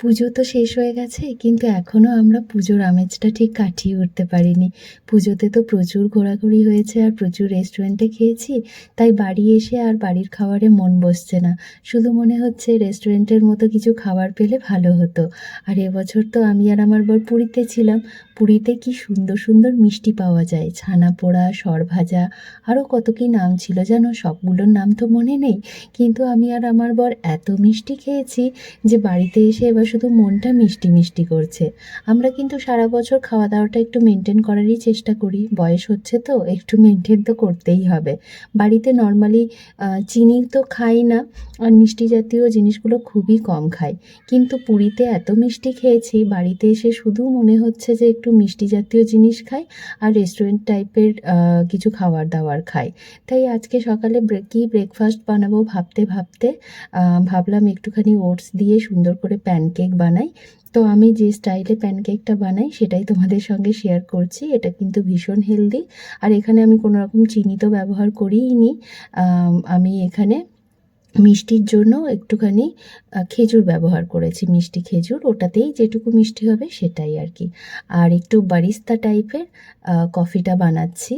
পুজো তো শেষ হয়ে গেছে, কিন্তু এখনও আমরা পুজোর আমেজটা ঠিক কাটিয়ে উঠতে পারিনি। পুজোতে তো প্রচুর ঘোরাঘুরি হয়েছে আর প্রচুর রেস্টুরেন্টে খেয়েছি, তাই বাড়ি এসে আর বাড়ির খাবারে মন বসছে না। শুধু মনে হচ্ছে রেস্টুরেন্টের মতো কিছু খাবার পেলে ভালো হতো। আর এবছর তো আমি আর আমার বর পুরীতে ছিলাম। পুরীতে কি সুন্দর সুন্দর মিষ্টি পাওয়া যায়, ছানা পোড়া সরভাজা আরও কত কী নাম ছিল জানো? সবগুলোর নাম তো মনে নেই। কিন্তু আমি আর আমার বর এত মিষ্টি খেয়েছি যে বাড়িতে এসে এবার শুধু মনটা মিষ্টি মিষ্টি করছে। আমরা কিন্তু সারা বছর খাওয়া দাওয়াটা একটু মেনটেন করারই চেষ্টা করি। বয়স হচ্ছে তো, একটু মেনটেন তো করতেই হবে। বাড়িতে নর্মালি চিনি তো খাই না, আর মিষ্টি জাতীয় জিনিসগুলো খুবই কম খাই। কিন্তু পুরীতে এত মিষ্টি খেয়েছি, বাড়িতে এসে শুধু মনে হচ্ছে যে একটু মিষ্টি জাতীয় জিনিস খাই, আর রেস্টুরেন্ট টাইপের কিছু খাবার দাবার খাই। তাই আজকে সকালে কী ব্রেকফাস্ট বানাবো ভাবতে ভাবতে ভাবলাম একটুখানি ওটস দিয়ে সুন্দর করে প্যানকেক বানাই। তো আমি যে স্টাইলে প্যানকেকটা বানাই, সেটাই তোমাদের সঙ্গে শেয়ার করছি। এটা কিন্তু ভীষণ হেলদি আর এখানে আমি কোনো রকম চিনি তো ব্যবহার করিই নি আমি এখানে মিষ্টির জন্য একটুখানি খেজুর ব্যবহার করেছি, মিষ্টি খেজুর। ওটাতেই যেটুকু মিষ্টি হবে সেটাই আর কি। আর একটু বারিস্তা টাইপের কফিটা বানাচ্ছি।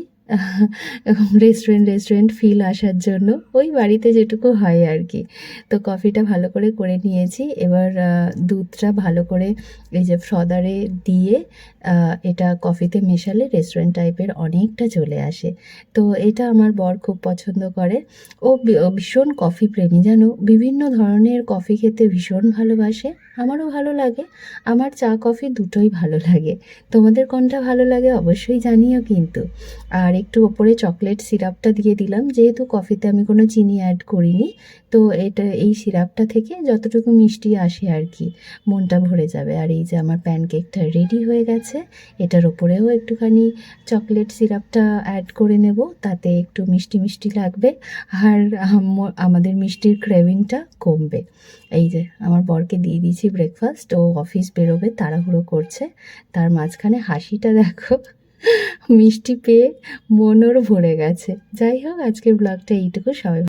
রেস্টুরেন্ট রেস্টুরেন্ট ফিল আসার জন্য। ওই বাড়িতে যেটুকু হয় আর কি। তো কফিটা ভালো করে করে নিয়েছি। এবার দুধটা ভালো করে এই যে ফ্রদারে দিয়ে এটা কফিতে মেশালে রেস্টুরেন্ট টাইপের অনেকটা চলে আসে। তো এটা আমার বর খুব পছন্দ করে। ও ভীষণ কফি প্রেমী, জানো? বিভিন্ন ধরনের কফি খেতে ভীষণ ভালোবাসে। আমারও ভালো লাগে। আমার চা কফি দুটোই ভালো লাগে। তোমাদের কোনটা ভালো লাগে অবশ্যই জানিও কিন্তু। আর একটু ওপরে চকলেট সিরাপটা দিয়ে দিলাম। যেহেতু কফিতে আমি কোনো চিনি অ্যাড করিনি, তো এটা এই সিরাপটা থেকে যতটুকু মিষ্টি আসে আর কি, মনটা ভরে যাবে। আর এই যে আমার প্যানকেকটা রেডি হয়ে গেছে, এটার ওপরেও একটুখানি চকলেট সিরাপটা অ্যাড করে নেব, তাতে একটু মিষ্টি মিষ্টি লাগবে আর আম- আমাদের মিষ্টির ক্রেভিংটা কমবে। এই যে আমার বরকে দিয়ে দিয়েছি ব্রেকফাস্ট ও অফিস বেরোবে, তাড়াহুড়ো করছে, তার মাঝখানে হাসিটা দেখো। মিষ্টি পেয়ে মনোর ভরে গেছে। যাই হোক আজকের ব্লগটা এইটুকু। সবাই